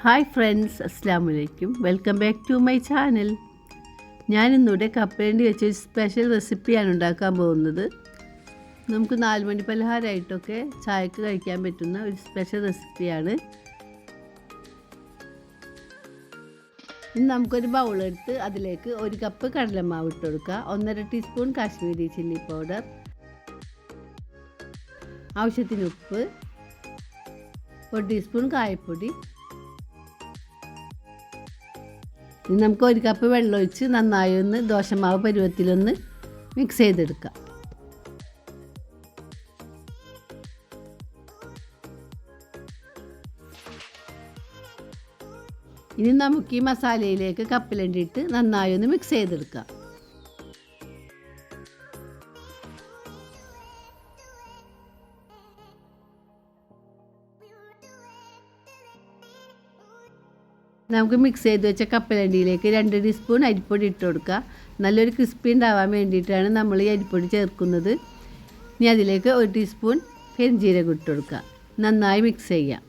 Hi friends അസ്സാം വലൈക്കും welcome back to my channel ഞാൻ ഇന്നിവിടെ കപ്പേണ്ടി വെച്ച ഒരു സ്പെഷ്യൽ റെസിപ്പിയാണ് ഉണ്ടാക്കാൻ പോകുന്നത്. നമുക്ക് നാലുമണി പലഹാരമായിട്ടൊക്കെ ചായക്ക് കഴിക്കാൻ പറ്റുന്ന ഒരു സ്പെഷ്യൽ റെസിപ്പിയാണ് ഇനി നമുക്കൊരു ബൗളെടുത്ത് അതിലേക്ക് ഒരു കപ്പ് കടലമാവ് ഇട്ട് കൊടുക്കുക ഒന്നര ടീസ്പൂൺ കാശ്മീരി ചില്ലി പൗഡർ ആവശ്യത്തിന് ഉപ്പ്. ഒരു ടീസ്പൂൺ കായപ്പൊടി. ഇനി നമുക്ക് ഒരു കപ്പ് വെള്ളം ഒഴിച്ച് നന്നായി ഒന്ന് ദോശമാവ് പരുവത്തിലൊന്ന് മിക്സ് ചെയ്തെടുക്കാം. ഇനി നമുക്ക് ഈ മസാലയിലേക്ക് കപ്പിലണ്ടിയിട്ട് നന്നായി ഒന്ന് മിക്സ് ചെയ്തെടുക്കാം. നമുക്ക് മിക്സ് ചെയ്ത് വെച്ച കപ്പലണ്ടിയിലേക്ക് രണ്ട് ടീസ്പൂൺ അരിപ്പൊടി ഇട്ട് കൊടുക്കുക. നല്ലൊരു ക്രിസ്പി ഉണ്ടാവാൻ വേണ്ടിയിട്ടാണ് നമ്മൾ ഈ അരിപ്പൊടി ചേർക്കുന്നത്. ഇനി അതിലേക്ക് ഒരു ടീസ്പൂൺ പെരിഞ്ജീരകം ഇട്ട് കൊടുക്കുക. നന്നായി മിക്സ് ചെയ്യാം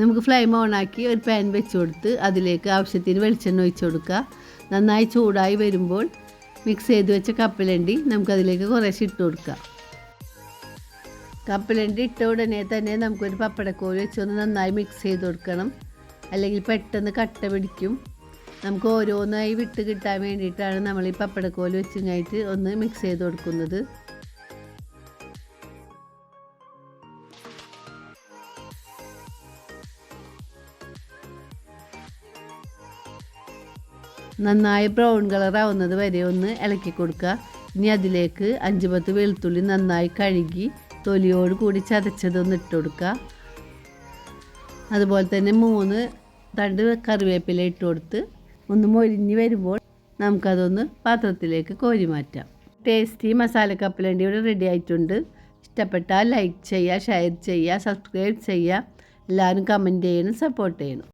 നമുക്ക് ഫ്ലെയിം ഓണാക്കി ഒരു പാൻ വെച്ച് കൊടുത്ത് അതിലേക്ക് ആവശ്യത്തിന് വെളിച്ചെണ്ണ ഒഴിച്ചു കൊടുക്കുക. നന്നായി ചൂടായി വരുമ്പോൾ മിക്സ് ചെയ്ത് വെച്ച കപ്പലണ്ടി നമുക്കതിലേക്ക് കുറേശ്ശെ ഇട്ട് കൊടുക്കാം കപ്പലണ്ടി ഇട്ട ഉടനെ തന്നെ നമുക്കൊരു പപ്പടക്കോൽ വെച്ചൊന്ന് നന്നായി മിക്സ് ചെയ്ത് കൊടുക്കണം. അല്ലെങ്കിൽ പെട്ടെന്ന് കട്ട പിടിക്കും. നമുക്ക് ഓരോന്നായി വിട്ട് കിട്ടാൻ വേണ്ടിയിട്ടാണ് നമ്മൾ ഈ പപ്പടക്കോൽ വെച്ചിങ്ങായിട്ട് ഒന്ന് മിക്സ് ചെയ്ത് കൊടുക്കുന്നത്. നന്നായി ബ്രൗൺ കളർ ആവുന്നത് വരെ ഒന്ന് ഇളക്കി കൊടുക്കുക. ഇനി അതിലേക്ക് അഞ്ച് പത്ത് വെളുത്തുള്ളി നന്നായി കഴുകി തൊലിയോട് കൂടി ചതച്ചതൊന്ന് ഇട്ട് കൊടുക്കുക. അതുപോലെ തന്നെ മൂന്ന് തണ്ട് കറിവേപ്പില ഇട്ട് കൊടുത്ത് ഒന്ന് മൊരിഞ്ഞ് വരുമ്പോൾ നമുക്കതൊന്ന് പാത്രത്തിലേക്ക് കോരി മാറ്റാം. ടേസ്റ്റി മസാല കപ്പലണ്ടി ഇവിടെ റെഡി ആയിട്ടുണ്ട്. ഇഷ്ടപ്പെട്ടാൽ ലൈക്ക് ചെയ്യുക ഷെയർ ചെയ്യുക സബ്സ്ക്രൈബ് ചെയ്യുക. എല്ലാവരും കമന്റ് ചെയ്യണം സപ്പോർട്ട് ചെയ്യണം.